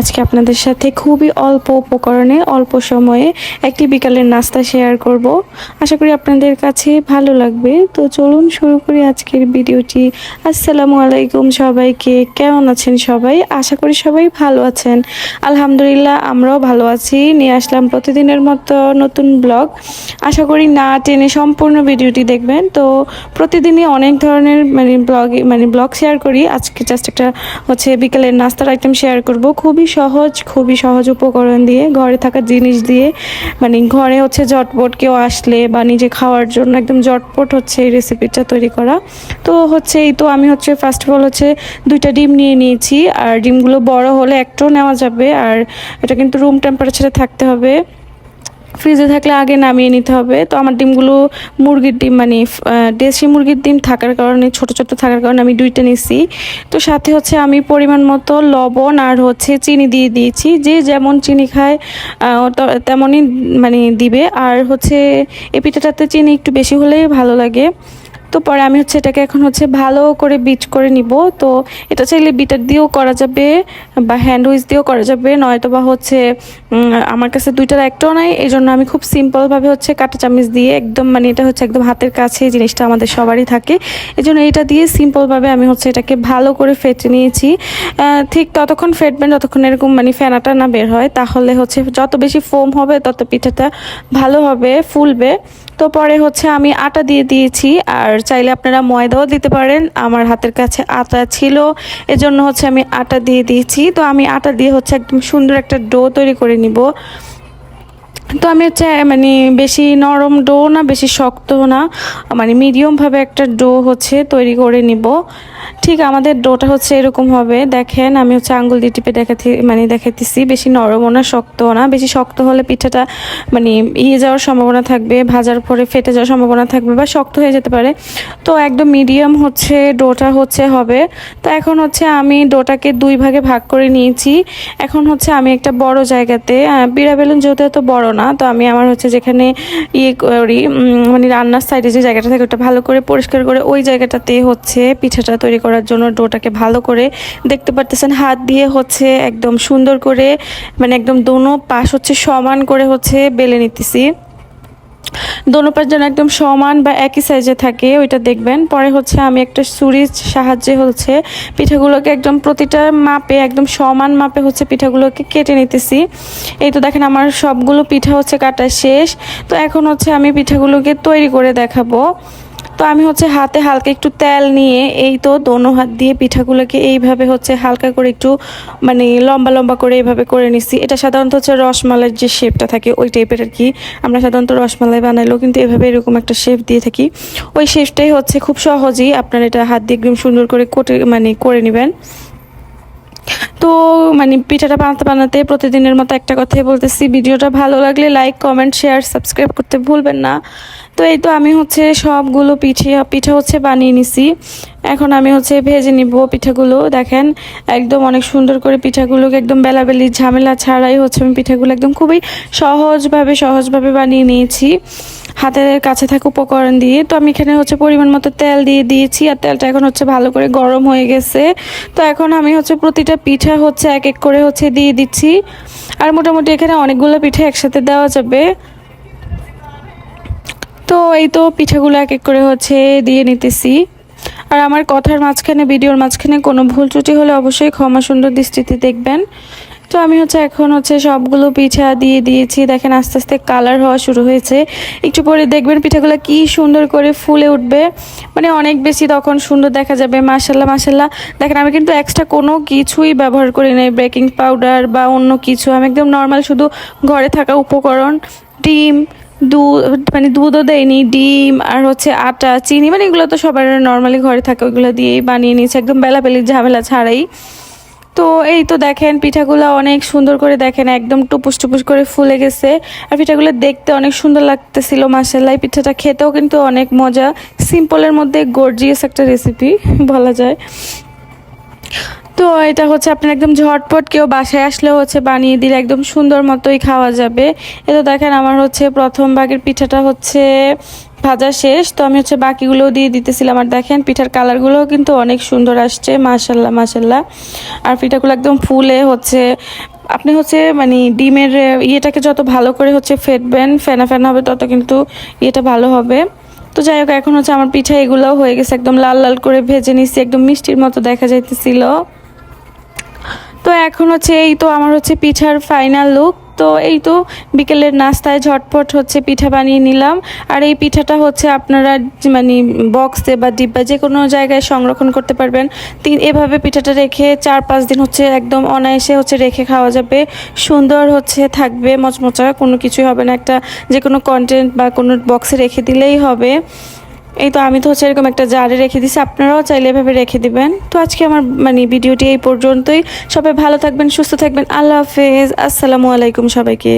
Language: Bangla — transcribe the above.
আজকে আপনাদের সাথে খুবই অল্প উপকরণে, অল্প সময়ে একটি বিকালের নাস্তা শেয়ার করব। আশা করি আপনাদের কাছে ভালো লাগবে। তো চলুন শুরু করি আজকের ভিডিওটি। আসসালামু আলাইকুম সবাইকে। কেমন আছেন সবাই? আশা করি সবাই ভালো আছেন। আলহামদুলিল্লাহ, আমরাও ভালো আছি। নিয়ে আসলাম প্রতিদিনের মতো নতুন ব্লগ। আশা করি না টেনে সম্পূর্ণ ভিডিওটি দেখবেন। তো প্রতিদিনই অনেক ধরনের মানে ব্লগ মানে ব্লগ শেয়ার করি। আজকে জাস্ট একটা হচ্ছে বিকেলের নাস্তার আইটেম শেয়ার করব। খুবই সহজ, খুবই সহজ উপকরণ দিয়ে, ঘরে থাকা জিনিস দিয়ে মানে ঘরে হচ্ছে জটপট কেউ আসলে বা নিজে খাওয়ার জন্য একদম জটপট হচ্ছে এই রেসিপিটা তৈরি করা। তো হচ্ছে এই তো আমি হচ্ছে ফার্স্ট অফ অল হচ্ছে দুইটা ডিম নিয়ে নিয়েছি, আর ডিমগুলো বড় হলে একটাও নেওয়া যাবে, আর এটা কিন্তু রুম টেম্পারেচারে থাকতে হবে। ফ্রিজে থাকলে আগে নামিয়ে নিতে হবে। তো আমার ডিমগুলো মুরগির ডিম মানে দেশি মুরগির ডিম থাকার কারণে, ছোট ছোট থাকার কারণে আমি দুইটা নিছি। তো সাথে হচ্ছে আমি পরিমাণ মতো লবণ আর হচ্ছে চিনি দিয়ে দিয়েছি। যে যেমন চিনি খায় তেমনই মানে দিবে। আর হচ্ছে এই পিঠাটাতে চিনি একটু বেশি হলেই ভালো লাগে। তো পরে আমি হচ্ছে এটাকে এখন হচ্ছে ভালো করে বিট করে নিব। তো এটা চাইলে বিটার দিয়েও করা যাবে বা হ্যান্ড উইচ দিয়েও করা যাবে, নয়তো বা হচ্ছে আমার কাছে দুইটার একটাও নাই এই জন্য আমি খুব সিম্পলভাবে হচ্ছে কাঁটা চামিচ দিয়ে একদম মানে এটা হচ্ছে একদম হাতের কাছে জিনিসটা আমাদের সবারই থাকে। এই জন্য এটা দিয়ে সিম্পলভাবে আমি হচ্ছে এটাকে ভালো করে ফেটে নিয়েছি। ঠিক ততক্ষণ ফেটবেন যতক্ষণ এরকম মানে ফেনাটা না বের হয়, তাহলে হচ্ছে যত বেশি ফোম হবে, তত পিঠাটা ভালো হবে, ফুলবে। তো পরে হচ্ছে আমি আটা দিয়ে দিয়েছি, আর চাইলে আপনারা ময়দাও দিতে পারেন। আমার হাতের কাছে আটা ছিল। এজন্য হচ্ছে আমি আটা দিয়ে দিয়েছি। তো আমি আটা দিয়ে হচ্ছে একদম সুন্দর একটা ডো তৈরি করে নিব। তো আমি হচ্ছে মানে বেশি নরম ডো না, বেশি শক্ত না মানে মিডিয়ামভাবে একটা ডো হচ্ছে তৈরি করে নিব। ঠিক আমাদের ডোটা হচ্ছে এরকম হবে। দেখেন, আমি হচ্ছে আঙ্গুল দিয়ে টিপে দেখাতে মানে দেখাতেছি বেশি নরমও না শক্তও না। বেশি শক্ত হলে পিঠাটা মানে ইয়ে যাওয়ার সম্ভাবনা থাকবে, ভাজার পরে ফেটে যাওয়ার সম্ভাবনা থাকবে বা শক্ত হয়ে যেতে পারে। তো একদম মিডিয়াম হচ্ছে, ডোটা হচ্ছে হবে। তো এখন হচ্ছে আমি ডোটাকে দুই ভাগে ভাগ করে নিয়েছি। এখন হচ্ছে আমি একটা বড় জায়গাতে বিড়া বেলুন যেহেতু এত বড় না, তো আমি আমার হচ্ছে যেখানে ইয়ে করি মানে রান্নার সাইডে যে জায়গাটা থাকে, ওটা ভালো করে পরিষ্কার করে ওই জায়গাটাতে হচ্ছে পিঠাটা তৈরি করার জন্য ডোটাকে ভালো করে দেখতে পারতেছেন। হাত দিয়ে হচ্ছে একদম সুন্দর করে মানে একদম দোনো পাশ হচ্ছে সমান করে হচ্ছে বেলে নিতেছি। দোনো পাশ যেন একদম সমান বা একই সাইজে থাকে, ওইটা দেখবেন। পরে হচ্ছে আমি একটা ছুরির সাহায্যে হচ্ছে পিঠাগুলোকে একদম প্রতিটা মাপে, একদম সমান মাপে হচ্ছে পিঠাগুলোকে কেটে নিতেছি। এই তো দেখেন আমার সবগুলো পিঠা হচ্ছে কাটা শেষ। তো এখন হচ্ছে আমি পিঠাগুলোকে তৈরি করে দেখাবো। তো আমি হচ্ছে হাতে হালকা একটু তেল নিয়ে এই তো দোনো হাত দিয়ে পিঠাগুলোকে এইভাবে হচ্ছে হালকা করে একটু মানে লম্বা লম্বা করে এইভাবে করে নিছি। এটা সাধারণত হচ্ছে রসমালাইয়ের যে শেপটা থাকে ওই টাইপের আর কি। আমরা সাধারণত রসমালাই বানাইলেও কিন্তু এভাবে এরকম একটা শেপ দিয়ে থাকি। ওই শেপটাই হচ্ছে খুব সহজেই আপনারা এটা হাত দিয়ে একদম সুন্দর করে কোটে মানে করে নেবেন। তো মানে পিঠাটা বানাতে বানাতে প্রতিদিনের মতো একটা কথাই বলতেছি। ভিডিওটা ভালো লাগলে লাইক কমেন্ট শেয়ার সাবস্ক্রাইব করতে ভুলবেন না। তো এই তো আমি হচ্ছে সবগুলো পিঠে, পিঠা হচ্ছে বানিয়ে নিছি। এখন আমি হচ্ছে ভেজে নিব পিঠাগুলো। দেখেন, একদম অনেক সুন্দর করে পিঠাগুলোকে একদম বেলাবেলি, ঝামেলা ছাড়াই হচ্ছে আমি পিঠাগুলো একদম খুবই সহজভাবে সহজভাবে বানিয়ে নিয়েছি। হাতের কাছে থাকা উপকরণ দিয়ে। তো আমি এখানে হচ্ছে পরিমাণ মতো তেল দিয়ে দিয়েছি আর তেলটা এখন হচ্ছে ভালো করে গরম হয়ে গেছে। তো এখন আমি হচ্ছে প্রতিটা পিঠা হচ্ছে এক এক করে হচ্ছে দিয়ে দিচ্ছি। আর মোটামুটি এখানে অনেকগুলো পিঠা একসাথে দেওয়া যাবে। তো এই তো পিঠাগুলো এক এক করে হচ্ছে দিয়ে নিতেছি। আর আমার কথার মাঝখানে, ভিডিওর মাঝখানে কোনো ভুল ত্রুটি হলে অবশ্যই ক্ষমা সুন্দর দৃষ্টিতে দেখবেন। তো আমি হচ্ছে এখন হচ্ছে সবগুলো পিঠা দিয়ে দিয়েছি। দেখেন আস্তে আস্তে কালার হওয়া শুরু হয়েছে। একটু পরে দেখবেন পিঠাগুলো কি সুন্দর করে ফুলে উঠবে। মানে অনেক বেশি তখন সুন্দর দেখা যাবে মাসাল্লাহ মাসাল্লাহ দেখেন আমি কিন্তু এক্সট্রা কোনো কিছুই ব্যবহার করি নাই। বেকিং পাউডার বা অন্য কিছু। আমি একদম নর্মাল শুধু ঘরে থাকা উপকরণ, ডিম দুধ মানে দুধও দেয়নি, ডিম আর হচ্ছে আটা, চিনি মানে এগুলো তো সবার নর্মালি ঘরে থাকে, ওইগুলো দিয়েই বানিয়ে নিয়েছে, একদম বেলাবেলির ঝামেলা ছাড়াই। তো এই তো দেখেন, পিঠাগুলো অনেক সুন্দর করে দেখেন, একদম টুপুস টুপুস করে ফুলে গেছে। আর পিঠাগুলো দেখতে অনেক সুন্দর লাগতেছিল মাসাল্লাহ পিঠাটা খেতেও কিন্তু অনেক মজা। সিম্পলের মধ্যে গর্জিয়াস একটা রেসিপি বলা যায়। তো এটা হচ্ছে আপনার একদম ঝটপট কেউ বাসায় আসলে হচ্ছে বানিয়ে দিলে একদম সুন্দর মতোই খাওয়া যাবে। এ তো দেখেন আমার হচ্ছে প্রথম ভাগের পিঠাটা হচ্ছে ভাজা শেষ, তো আমি হচ্ছে বাকিগুলোও দিয়ে দিতেছিলাম। আর দেখেন পিঠার কালারগুলোও কিন্তু অনেক সুন্দর আসছে, মাশাল্লাহ মাশাল্লাহ। আর পিঠাগুলো একদম ফুলে হচ্ছে, আপনি হচ্ছে মানে ডিমের ইয়েটাকে যত ভালো করে হচ্ছে ফেটবেন, ফেনা ফেনা হবে, তত কিন্তু ইয়েটা ভালো হবে। তো যাই হোক, এখন হচ্ছে আমার পিঠা এগুলোও হয়ে গেছে, একদম লাল লাল করে ভেজে নিছি, একদম মিষ্টির মতো দেখা যাইতেছিল। তো এখন হচ্ছে এই তো আমার হচ্ছে পিঠার ফাইনাল লুক তো এই তো বিকেলের নাস্তায় ঝটপট হচ্ছে পিঠা বানিয়ে নিলাম। আর এই পিঠাটা হচ্ছে আপনারা মানে বক্সে বা ডিব্বা যে কোনো জায়গায় সংরক্ষণ করতে পারবেন। তিন এভাবে পিঠাটা রেখে চার পাঁচ দিন হচ্ছে একদম অনায়াসে হচ্ছে রেখে খাওয়া যাবে। সুন্দর হচ্ছে থাকবে, মচমচা, কোনো কিছুই হবে না। একটা যে কোনো কন্টেন্ট বা কোনো বক্সে রেখে দিলেই হবে। এই তো আমি তো হচ্ছে এরকম একটা জারে রেখে দিছি, আপনারাও চাইলে এভাবে রেখে দিবেন। তো আজকে আমার মানে ভিডিওটি এই পর্যন্তই। সবাই ভালো থাকবেন, সুস্থ থাকবেন। আল্লাহ হাফেজ। আসসালামু আলাইকুম সবাইকে।